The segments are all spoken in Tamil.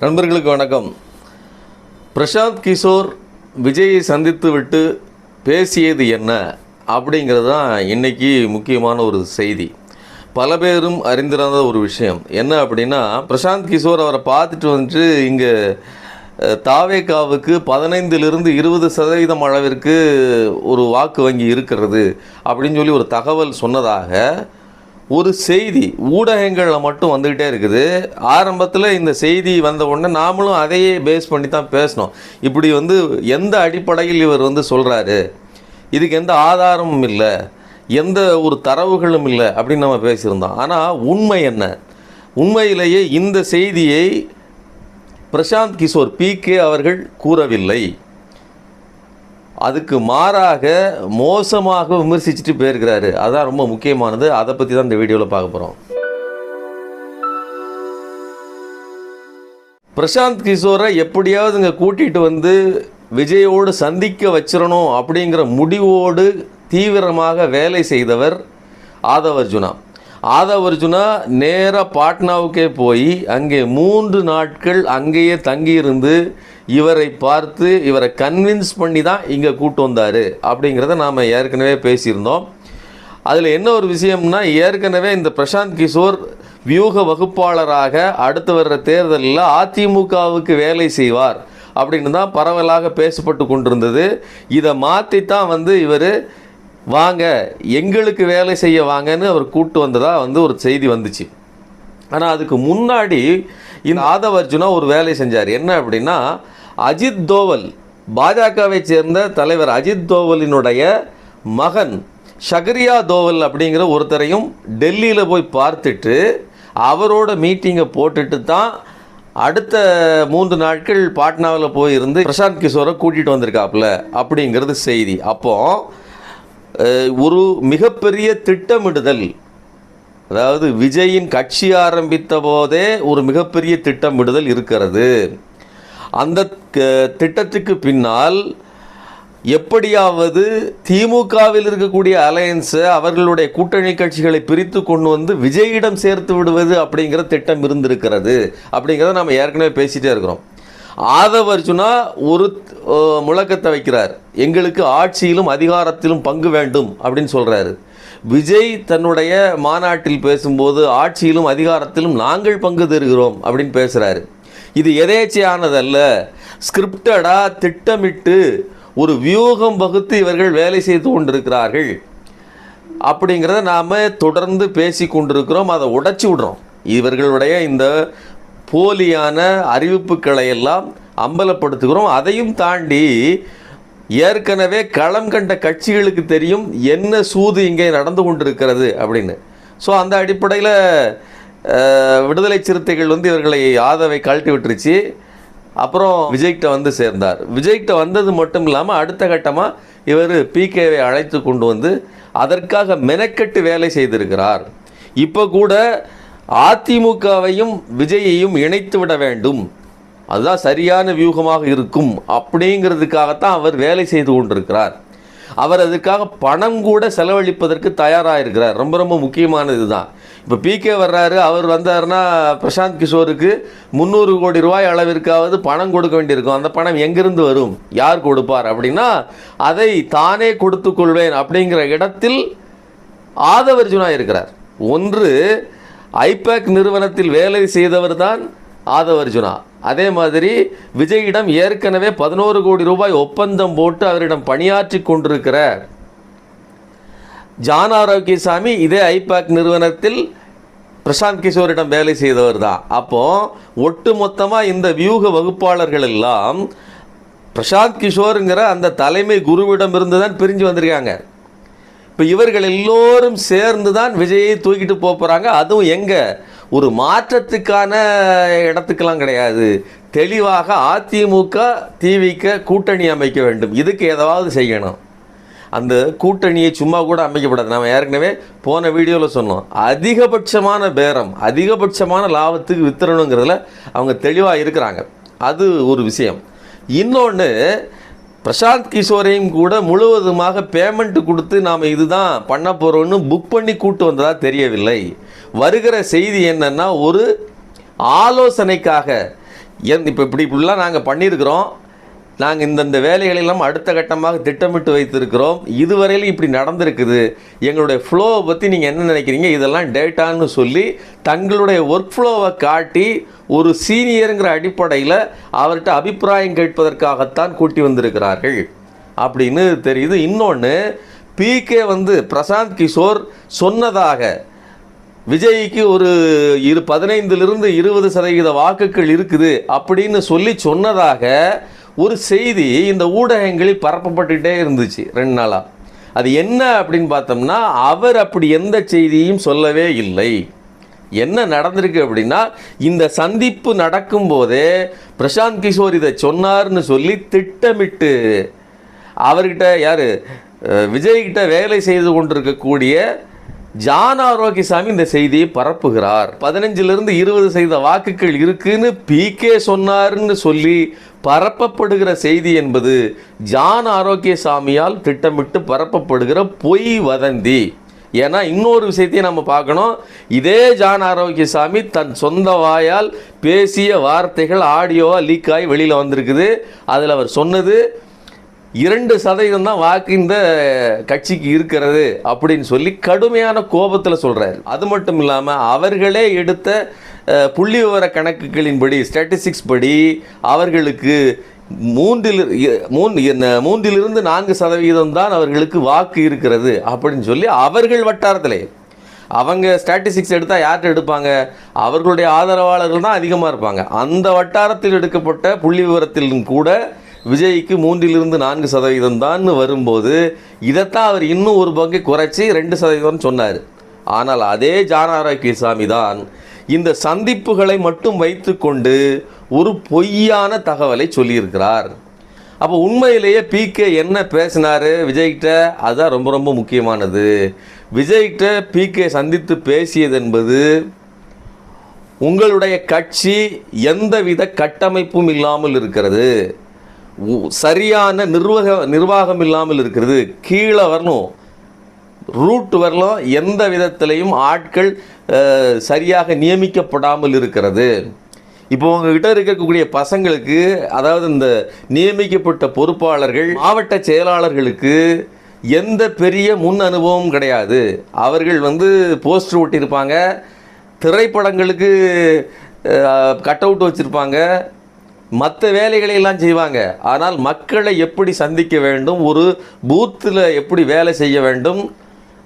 நண்பர்களுக்கு வணக்கம். பிரசாந்த் கிஷோர் விஜயை சந்தித்து விட்டு பேசியது என்ன அப்படிங்கிறது தான் இன்றைக்கி முக்கியமான ஒரு செய்தி. பல பேரும் அறிந்திராத ஒரு விஷயம். என்ன அப்படின்னா பிரசாந்த் கிஷோர் அவரை பார்த்துட்டு வந்துட்டு இங்கே தாவேக்காவுக்கு பதினைந்திலிருந்து இருபது சதவீதம் அளவிற்கு ஒரு வாக்கு வங்கி இருக்கிறது அப்படின்னு சொல்லி ஒரு தகவல் சொன்னதாக ஒரு செய்தி ஊடகங்களில் மட்டும் வந்துக்கிட்டே இருக்குது. ஆரம்பத்தில் இந்த செய்தி வந்த உடனே நாமளும் அதையே பேஸ் பண்ணி தான் பேசினோம் இப்படி வந்து எந்த அடிப்படையில் இவர் வந்து சொல்கிறாரு இதுக்கு எந்த ஆதாரமும் இல்லை. எந்த ஒரு தரவுகளும் இல்லை அப்படின்னு நம்ம பேசியிருந்தோம். ஆனால் உண்மை என்ன? உண்மையிலேயே இந்த செய்தியை பிரசாந்த் கிஷோர் பிகே அவர்கள் கூறவில்லை. அதுக்கு மாறாக மோசமாக விமர்சிச்சுட்டு போயிருக்கிறாரு. அதான் ரொம்ப முக்கியமானது. அதை பற்றி தான் இந்த வீடியோவில் பார்க்க போகிறோம் பிரசாந்த் கிஷோரை எப்படியாவது இங்கே கூட்டிகிட்டு வந்து விஜயோடு சந்திக்க வச்சிடணும் அப்படிங்கிற முடிவோடு தீவிரமாக வேலை செய்தவர் ஆதவர்ஜுனா. ஆதவ அர்ஜுனா நேராக பாட்னாவுக்கே போய் அங்கே மூன்று நாட்கள் அங்கேயே தங்கியிருந்து இவரை பார்த்து இவரை கன்வின்ஸ் பண்ணி தான் இங்கே கூட்டு வந்தார். அப்படிங்கிறத நாம் ஏற்கனவே பேசியிருந்தோம். அதில் என்ன ஒரு விஷயம்னா ஏற்கனவே இந்த பிரசாந்த் கிஷோர் வியூக வகுப்பாளராக அடுத்து வர்ற தேர்தலில் அதிமுகவுக்கு வேலை செய்வார். அப்படின்னு தான் பரவலாக பேசப்பட்டு கொண்டிருந்தது. இதை மாற்றி தான் வந்து இவர் வாங்க எங்களுக்கு வேலை செய்ய வாங்கன்னு அவர் கூப்பிட்டு வந்ததாக வந்து ஒரு செய்தி வந்துச்சு. ஆனால் அதுக்கு முன்னாடி இந்த ஆதவ அர்ஜுனா ஒரு வேலை செஞ்சார். என்ன அப்படின்னா அஜித் தோவல் பாஜகவை சேர்ந்த தலைவர் அஜித் தோவலினுடைய மகன் ஷகரியா தோவல் அப்படிங்கிற ஒருத்தரையும் டெல்லியில் போய் பார்த்துட்டு அவரோட மீட்டிங்கை போட்டுட்டு தான் அடுத்த மூன்று நாட்கள் பாட்னாவில் போயிருந்து பிரசாந்த் கிஷோரை கூட்டிகிட்டு வந்திருக்காப்புல அப்படிங்கிறது செய்தி. அப்போது ஒரு மிகப்பெரிய திட்டமிடுதல். அதாவது விஜயின் கட்சி ஆரம்பித்த போதே ஒரு மிகப்பெரிய திட்டமிடுதல் இருக்கிறது. அந்த க- திட்டத்துக்கு பின்னால் எப்படியாவது திமுகவில் இருக்கக்கூடிய அலையன்ஸை அவர்களுடைய கூட்டணி கட்சிகளை பிரித்து கொண்டு வந்து விஜயிடம் சேர்த்து விடுவது அப்படிங்கிற திட்டம் இருந்திருக்கிறது. அப்படிங்கிறத நம்ம ஏற்கனவே பேசிகிட்டே இருக்கிறோம். ஆதவர்ஜுனா ஒரு முழக்கத்தை வைக்கிறார். எங்களுக்கு ஆட்சியிலும் அதிகாரத்திலும் பங்கு வேண்டும் அப்படின்னு சொல்கிறாரு விஜய் தன்னுடைய மாநாட்டில் பேசும்போது ஆட்சியிலும் அதிகாரத்திலும் நாங்கள் பங்கு தருகிறோம் அப்படின்னு பேசுகிறாரு இது எதேச்சையானதல்ல. ஸ்கிரிப்டடாக திட்டமிட்டு ஒரு வியூகம் வகுத்து இவர்கள் வேலை செய்து கொண்டிருக்கிறார்கள். அப்படிங்கிறத நாம் தொடர்ந்து பேசி கொண்டிருக்கிறோம் அதை உடைச்சி விடுறோம். இவர்களுடைய இந்த போலியான அறிவிப்புகளை எல்லாம் அம்பலப்படுத்துகிறோம். அதையும் தாண்டி ஏற்கனவே களம் கண்ட கட்சிகளுக்கு தெரியும் என்ன சூது இங்கே நடந்து கொண்டிருக்கிறது அப்படின்னு. ஸோ அந்த அடிப்படையில் விடுதலை சிறுத்தைகள் வந்து இவர்களை ஆதவை கழட்டி விட்டுருச்சு. அப்புறம் விஜய்கிட்ட வந்து சேர்ந்தார். விஜய்கிட்ட வந்தது மட்டும் இல்லாமல் அடுத்த கட்டமாக இவர் பிகேவை அழைத்து கொண்டு வந்து அதற்காக மெனக்கெட்டு வேலை செய்திருக்கிறார். இப்போ கூட அதிமுகவையும் விஜயையும் இணைத்து விட வேண்டும். அதுதான் சரியான வியூகமாக இருக்கும். அப்படிங்கிறதுக்காகத்தான் அவர் வேலை செய்து கொண்டிருக்கிறார். அவர் அதுக்காக பணம் கூட செலவழிப்பதற்கு தயாராக இருக்கிறார் ரொம்ப ரொம்ப முக்கியமானது இதுதான். இப்போ பிகே வர்றாரு. அவர் வந்தாருன்னா பிரசாந்த் கிஷோருக்கு முந்நூறு கோடி ரூபாய் அளவிற்காவது பணம் கொடுக்க வேண்டியிருக்கும். அந்த பணம் எங்கிருந்து வரும்? யார் கொடுப்பார்? அப்படின்னா அதை தானே கொடுத்துக்கொள்வேன் அப்படிங்கிற இடத்தில் ஆதவர்ஜுனா இருக்கிறார். ஒன்று ஐபேக் நிறுவனத்தில் வேலை செய்தவர் தான் ஆதவர்ஜுனா. அதே மாதிரி விஜயிடம் ஏற்கனவே பதினோரு கோடி ரூபாய் ஒப்பந்தம் போட்டு அவரிடம் பணியாற்றி கொண்டிருக்கிற ஜான் ஆரோக்கியசாமி இதே ஐபேக் நிறுவனத்தில் பிரசாந்த் கிஷோரிடம் வேலை செய்தவர் தான் அப்போது ஒட்டு மொத்தமாக இந்த வியூக வகுப்பாளர்கள் எல்லாம் பிரசாந்த் கிஷோருங்கிற அந்த தலைமை குருவிடம் இருந்து தான் பிரிஞ்சு வந்திருக்காங்க. இப்போ இவர்கள் எல்லோரும் சேர்ந்து தான் விஜயை தூக்கிட்டு போக போகிறாங்க அதுவும் எங்கே? ஒரு மாற்றத்துக்கான இடத்துக்கெல்லாம் கிடையாது. தெளிவாக அதிமுக திமுக கூட்டணி அமைக்க வேண்டும். இதுக்கு ஏதாவது செய்யணும். அந்த கூட்டணியை சும்மா கூட அமைக்கப்படாது. நம்ம ஏற்கனவே போன வீடியோவில் சொன்னோம். அதிகபட்சமான பேரம் அதிகபட்சமான லாபத்துக்கு வித்துறணுங்கிறதுல அவங்க தெளிவாக இருக்கிறாங்க. அது ஒரு விஷயம். இன்னொன்று பிரசாந்த் கிஷோரையும் கூட முழுவதுமாக பேமெண்ட் கொடுத்து நாம் இதுதான் பண்ண போகிறோன்னு புக் பண்ணி கூட்டு வந்ததா தெரியவில்லை. வருகிற செய்தி என்னென்னா ஒரு ஆலோசனைக்காக என் இப்போ இப்படி இப்படிலாம் நாங்கள் பண்ணியிருக்கிறோம். நாங்கள் இந்தந்த வேலைகளெல்லாம் அடுத்த கட்டமாக திட்டமிட்டு வைத்திருக்கிறோம். இதுவரையிலும் இப்படி நடந்திருக்குது. எங்களுடைய ஃப்ளோவை பற்றி நீங்கள் என்ன நினைக்கிறீங்க? இதெல்லாம் டேட்டான்னு சொல்லி தங்களுடைய ஒர்க் ஃப்ளோவை காட்டி ஒரு சீனியருங்கிற அடிப்படையில் அவர்கிட்ட அபிப்பிராயம் கேட்பதற்காகத்தான் கூட்டி வந்திருக்கிறார்கள். அப்படின்னு தெரியுது. இன்னொன்று பிகே வந்து பிரசாந்த் கிஷோர் சொன்னதாக விஜய்க்கு ஒரு இரு பதினைந்திலிருந்து இருபது சதவீத வாக்குகள் இருக்குது அப்படின்னு சொல்லி சொன்னதாக ஒரு செய்தி இந்த ஊடகங்களில் பரப்பப்பட்டுட்டே இருந்துச்சு ரெண்டு நாளாக அது என்ன அப்படின்னு பார்த்தோம்னா அவர் அப்படி எந்த செய்தியும் சொல்லவே இல்லை. என்ன நடந்திருக்கு அப்படின்னா இந்த சந்திப்பு நடக்கும்போதே பிரசாந்த் கிஷோர் இதை சொன்னார்னு சொல்லி திட்டமிட்டு அவர்கிட்ட யார் விஜய்கிட்ட வேலை செய்து கொண்டிருக்கக்கூடிய ஜான் ஆரோக்கியசாமி இந்த செய்தியை பரப்புகிறார். பதினஞ்சிலிருந்து இருபது சதவீத வாக்குகள் இருக்குன்னு பிகே சொன்னார்னு சொல்லி பரப்பப்படுகிற செய்தி என்பது ஜான் ஆரோக்கியசாமியால் திட்டமிட்டு பரப்பப்படுகிற பொய் வதந்தி. ஏன்னா இன்னொரு விஷயத்தையும் நம்ம பார்க்கணும். இதே ஜான் ஆரோக்கியசாமி தன் சொந்த வாயால் பேசிய வார்த்தைகள் ஆடியோவாக லீக் ஆகி வெளியில் வந்திருக்குது. அதில் அவர் சொன்னது இரண்டு சதவீதம் தான் வாக்கு இந்த கட்சிக்கு இருக்கிறது அப்படின்னு சொல்லி கடுமையான கோபத்தில் சொல்கிறாரு அது மட்டும் இல்லாமல் அவர்களே எடுத்த புள்ளி விவர கணக்குகளின்படி ஸ்டாட்டிஸ்டிக்ஸ் படி அவர்களுக்கு மூன்றில் மூன் என்ன- மூன்றிலிருந்து நான்கு சதவீதம் தான் அவர்களுக்கு வாக்கு இருக்கிறது அப்படின்னு சொல்லி அவர்கள் வட்டாரத்திலே. அவங்க ஸ்டாட்டிஸ்டிக்ஸ் எடுத்தால் யார்கிட்ட எடுப்பாங்க? அவர்களுடைய ஆதரவாளர்கள் தான் அதிகமாக இருப்பாங்க. அந்த வட்டாரத்தில் எடுக்கப்பட்ட புள்ளி விவரத்திலும் கூட விஜய்க்கு மூன்றிலிருந்து நான்கு சதவீதம் தான் வரும்போது இதைத்தான் அவர் இன்னும் ஒரு பங்கு குறைச்சி ரெண்டு சதவீதம் சொன்னார். ஆனால் அதே ஜானாராக்கியசாமி தான் இந்த சந்திப்புகளை மட்டும் வைத்துக்கொண்டு ஒரு பொய்யான தகவலை சொல்லியிருக்கிறார். அப்போ உண்மையிலேயே பிகே என்ன பேசினாரு விஜய்கிட்ட? அதுதான் ரொம்ப ரொம்ப முக்கியமானது. விஜய்கிட்ட பிகே சந்தித்து பேசியது என்பது உங்களுடைய கட்சி எந்தவித கட்டமைப்பும் இல்லாமல் இருக்கிறது. சரியான நிர்வாக நிர்வாகம் இல்லாமல் இருக்கிறது. கீழே வரணும். ரூட் வரலாம். எந்த விதத்திலையும் ஆட்கள் சரியாக நியமிக்கப்படாமல் இருக்கிறது. இப்போ உங்ககிட்ட இருக்கக்கூடிய பசங்களுக்கு அதாவது இந்த நியமிக்கப்பட்ட பொறுப்பாளர்கள் மாவட்ட செயலாளர்களுக்கு எந்த பெரிய முன் அனுபவம் கிடையாது. அவர்கள் வந்து போஸ்டர் ஒட்டியிருப்பாங்க. திரைப்படங்களுக்கு கட் அவுட் வச்சுருப்பாங்க. மற்ற வேலைகளை எல்லாம் செய்வாங்க. ஆனால் மக்களை எப்படி சந்திக்க வேண்டும்? ஒரு பூத்தில் எப்படி வேலை செய்ய வேண்டும்?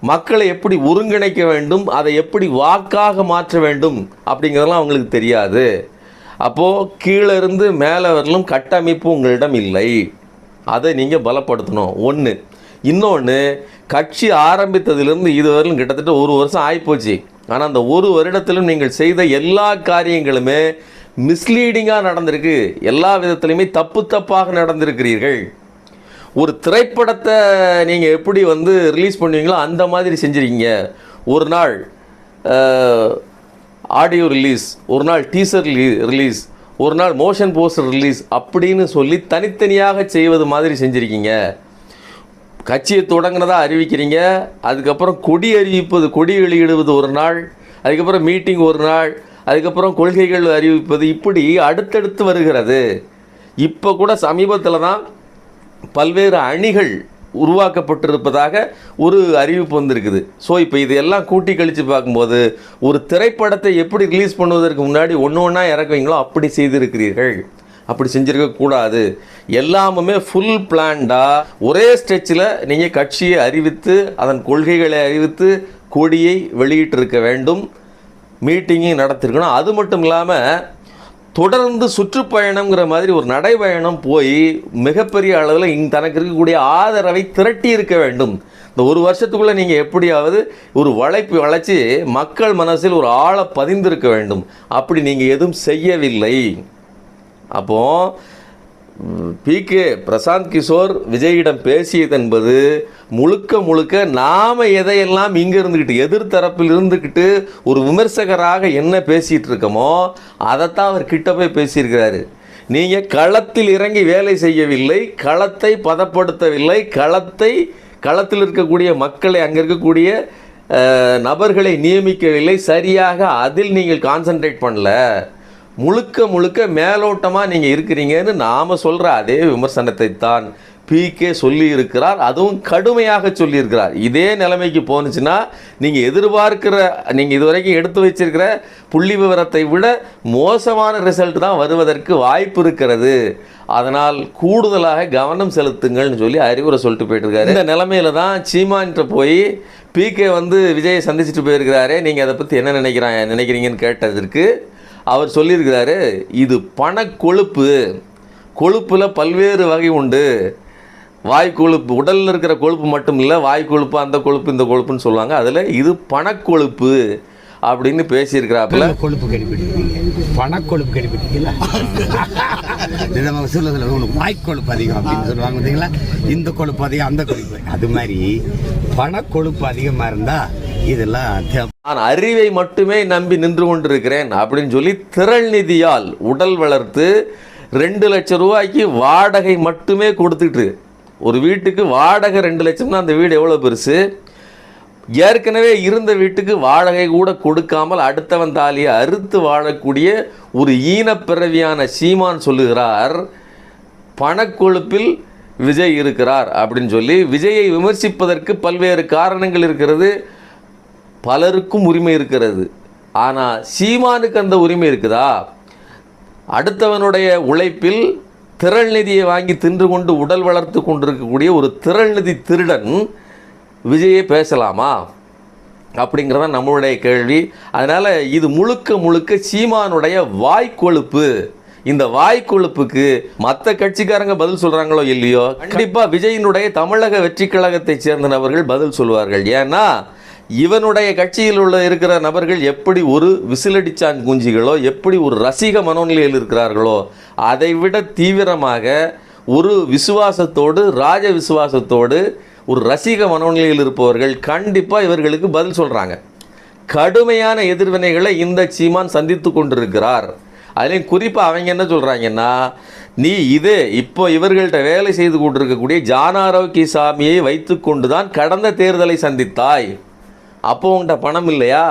மக்களை எப்படி ஒருங்கிணைக்க வேண்டும்? அதை எப்படி வாக்காக மாற்ற வேண்டும்? அப்படிங்கிறதெல்லாம் அவங்களுக்கு தெரியாது. அப்போது கீழே இருந்து மேலே வரலும் கட்டமைப்பு உங்களிடம் இல்லை. அதை நீங்கள் பலப்படுத்தணும். ஒன்று இன்னொன்று கட்சி ஆரம்பித்ததிலிருந்து இதுவரையிலும் கிட்டத்தட்ட ஒரு வருஷம் ஆகிப்போச்சு ஆனால் அந்த ஒரு வருடத்திலும் நீங்கள் செய்த எல்லா காரியங்களுமே மிஸ்லீடிங்காக நடந்திருக்கு. எல்லா விதத்துலையுமே தப்பு தப்பாக நடந்திருக்கிறீர்கள். ஒரு திரைப்படத்தை நீங்கள் எப்படி வந்து ரிலீஸ் பண்ணுவீங்களோ அந்த மாதிரி செஞ்சுருக்கீங்க. ஒரு நாள் ஆடியோ ரிலீஸ் ஒரு நாள் டீசர் ரிலீஸ் ஒரு நாள் மோஷன் போஸ்டர் ரிலீஸ் அப்படின்னு சொல்லி தனித்தனியாக செய்வது மாதிரி செஞ்சுருக்கீங்க. கட்சியை தொடங்கினதா அறிவிக்கிறீங்க. அதுக்கப்புறம் கொடி அறிவிப்பது கொடி வெளியிடுவது ஒரு நாள். அதுக்கப்புறம் மீட்டிங் ஒரு நாள். அதுக்கப்புறம் கொள்கைகள் அறிவிப்பது இப்படி அடுத்தடுத்து வருகிறது. இப்போ கூட சமீபத்தில் தான் பல்வேறு அணிகள் உருவாக்கப்பட்டிருப்பதாக ஒரு அறிவிப்பு வந்திருக்குது. ஸோ இப்போ இதையெல்லாம் கூட்டி கழித்து பார்க்கும்போது ஒரு திரைப்படத்தை எப்படி ரிலீஸ் பண்ணுவதற்கு முன்னாடி ஒன்று ஒன்றா இறக்குவீங்களோ அப்படி செய்திருக்கிறீர்கள். அப்படி செஞ்சுருக்கக்கூடாது எல்லாமுமே ஃபுல் பிளான்டாக ஒரே ஸ்டெச்சில் நீங்கள் கட்சியை அறிவித்து அதன் கொள்கைகளை அறிவித்து கொடியை வெளியிட்டிருக்க வேண்டும். மீட்டிங்கும் நடத்திருக்கணும். அது மட்டும் இல்லாமல் தொடர்ந்து சுற்றுப்பயணங்கிற மாதிரி ஒரு நடைப்பயணம் போய் மிகப்பெரிய அளவில் இங் தனக்கு இருக்கக்கூடிய ஆதரவை திரட்டி இருக்க வேண்டும். இந்த ஒரு வருஷத்துக்குள்ளே நீங்கள் எப்படியாவது ஒரு வளைப்பு வளைச்சி மக்கள் மனசில் ஒரு ஆழ பதிந்திருக்க வேண்டும். அப்படி நீங்கள் எதுவும் செய்யவில்லை. அப்போது பிகே பிரசாந்த் கிஷோர் விஜயிடம் பேசியது என்பது முழுக்க முழுக்க நாம் எதையெல்லாம் இங்கே இருந்துக்கிட்டு எதிர்த்தரப்பில் இருந்துக்கிட்டு ஒரு விமர்சகராக என்ன பேசிகிட்டு இருக்கோமோ அதைத்தான் அவர் கிட்ட போய் பேசியிருக்கிறாரு. நீங்கள் களத்தில் இறங்கி வேலை செய்யவில்லை களத்தை பதப்படுத்தவில்லை களத்தை களத்தில் இருக்கக்கூடிய மக்களை அங்கே இருக்கக்கூடிய நபர்களை நியமிக்கவில்லை சரியாக அதில் நீங்கள் கான்சென்ட்ரேட் பண்ணல. முழுக்க முழுக்க மேலோட்டமாக நீங்கள் இருக்கிறீங்கன்னு நாம் சொல்கிற அதே விமர்சனத்தை தான் பிகே சொல்லியிருக்கிறார் அதுவும் கடுமையாக சொல்லியிருக்கிறார். இதே நிலைமைக்கு போனுச்சுன்னா நீங்கள் எதிர்பார்க்கிற நீங்கள் இதுவரைக்கும் எடுத்து வச்சிருக்கிற புள்ளி விவரத்தை விட மோசமான ரிசல்ட் தான் வருவதற்கு வாய்ப்பு இருக்கிறது. அதனால் கூடுதலாக கவனம் செலுத்துங்கள்னு சொல்லி அறிவுரை சொல்லிட்டு போயிட்டுருக்காரு. இந்த நிலமையில தான் சீமான்கிட்ட போய் பிகே வந்து விஜயை சந்திச்சுட்டு போயிருக்கிறாரே நீங்கள் அதை பற்றி என்ன நினைக்கிறாங்க நினைக்கிறீங்கன்னு கேட்டதற்கு அவர் சொல்லியிருக்கிறாரு இது பணக்கொழுப்பு. கொழுப்பில் பல்வேறு வகை உண்டு. வாய் கொழுப்பு உடலில் இருக்கிற கொழுப்பு மட்டும் இல்லை வாய் கொழுப்பு அந்த கொழுப்பு இந்த கொழுப்புன்னு சொல்லுவாங்க. அதில் இது பணக்கொழுப்பு அப்படின்னு பேசியிருக்கிறாப்புல. கொழுப்பு கடிப்பிடிக்கிறீங்க பணக்கொழுப்பு கடிப்பிடிக்கல நம்ம சொல்லுறதுல உங்களுக்கு வாய்க்கொழுப்பு அதிகம் அப்படின்னு சொல்லுவாங்க பார்த்தீங்களா? இந்த கொழுப்பு அதிகம் அந்த கொழுப்பு. அது மாதிரி பணக்கொழுப்பு அதிகமா இருந்தா இதெல்லாம் நான் அறிவை மட்டுமே நம்பி நின்று கொண்டிருக்கிறேன் அப்படின்னு சொல்லி திரள் நிதியால் உடல் வளர்த்து ரெண்டு லட்சம் ரூபாய்க்கு வாடகை மட்டுமே கொடுத்துட்டு ஒரு வீட்டுக்கு வாடகை ரெண்டு லட்சம்னா அந்த வீடு எவ்வளோ பெருசு? ஏற்கனவே இருந்த வீட்டுக்கு வாடகை கூட கொடுக்காமல் அடுத்தவன் தாலியை அறுத்து வாழக்கூடிய ஒரு ஈனப்பிறவியான சீமான் சொல்லுகிறார் பணக்கொழுப்பில் விஜய் இருக்கிறார் அப்படின்னு சொல்லி விஜயை விமர்சிப்பதற்கு பல்வேறு காரணங்கள் இருக்கிறது பலருக்கும் உரிமை இருக்கிறது. ஆனால் சீமானுக்கு அந்த உரிமை இருக்குதா? அடுத்தவனுடைய உழைப்பில் திரள் நிதியை வாங்கி தின்று கொண்டு உடல் வளர்த்து கொண்டிருக்கக்கூடிய ஒரு திரள் நிதி திருடன் விஜயை பேசலாமா? அப்படிங்கிறத நம்மளுடைய கேள்வி. அதனால் இது முழுக்க முழுக்க சீமானுடைய வாய்க்கொழுப்பு இந்த வாய்க்கொழுப்புக்கு மற்ற கட்சிக்காரங்க பதில் சொல்கிறாங்களோ இல்லையோ? கண்டிப்பாக விஜயினுடைய தமிழக வெற்றி கழகத்தைச் சேர்ந்த நபர்கள் பதில் சொல்வார்கள். ஏன்னா இவனுடைய கட்சியில் உள்ள இருக்கிற நபர்கள் எப்படி ஒரு விசிலடிச்சான் குஞ்சிகளோ எப்படி ஒரு ரசிக மனோநிலையில் இருக்கிறார்களோ அதை விட தீவிரமாக ஒரு விசுவாசத்தோடு ராஜ விசுவாசத்தோடு ஒரு ரசிக மனோநிலையில் இருப்பவர்கள் கண்டிப்பாக இவர்களுக்கு பதில் சொல்கிறாங்க கடுமையான எதிர்வினைகளை இந்த சீமான் சந்தித்து கொண்டிருக்கிறார். அதுலேயும் குறிப்பாக அவங்க என்ன சொல்கிறாங்கன்னா நீ இது இப்போ இவர்கள்ட்ட வேலை செய்து கொண்டிருக்கக்கூடிய ஜானாரோக்கி சாமியை வைத்துக்கொண்டு தான் கடந்த தேர்தலை சந்தித்தாய். அப்போ உங்கள்கிட்ட பணம் இல்லையா?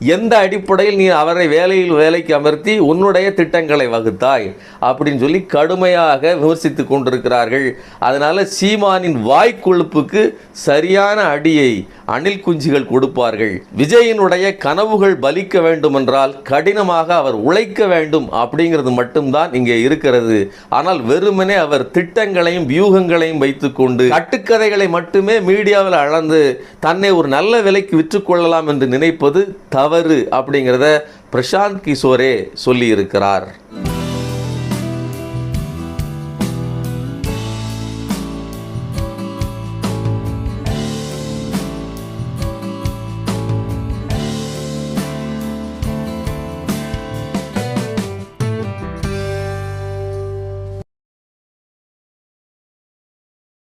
எந்த அடிப்படையில் நீ அவரை வேலையில் வேலைக்கு அமர்த்தி உன்னுடைய திட்டங்களை வகுத்தாய்? அப்படின்னு சொல்லி கடுமையாக விமர்சித்து கொண்டிருக்கிறார்கள். அதனால் சீமானின் வாய்க்கொழுப்புக்கு சரியான அடியை அணில் குஞ்சுகள் கொடுப்பார்கள். விஜயினுடைய கனவுகள் பலிக்க வேண்டுமென்றால் கடினமாக அவர் உழைக்க வேண்டும் அப்படிங்கிறது மட்டும்தான் இங்கே இருக்கிறது. ஆனால் வெறுமனே அவர் திட்டங்களையும் வியூகங்களையும் வைத்துக்கொண்டு கட்டுக்கதைகளை மட்டுமே மீடியாவில் அளந்து தன்னை ஒரு நல்ல விலைக்கு விற்றுக்கொள்ளலாம் என்று நினைப்பது தவறு. தவறு அப்படிங்கிறத பிரசாந்த் கிஷோரே சொல்லியிருக்கிறார்.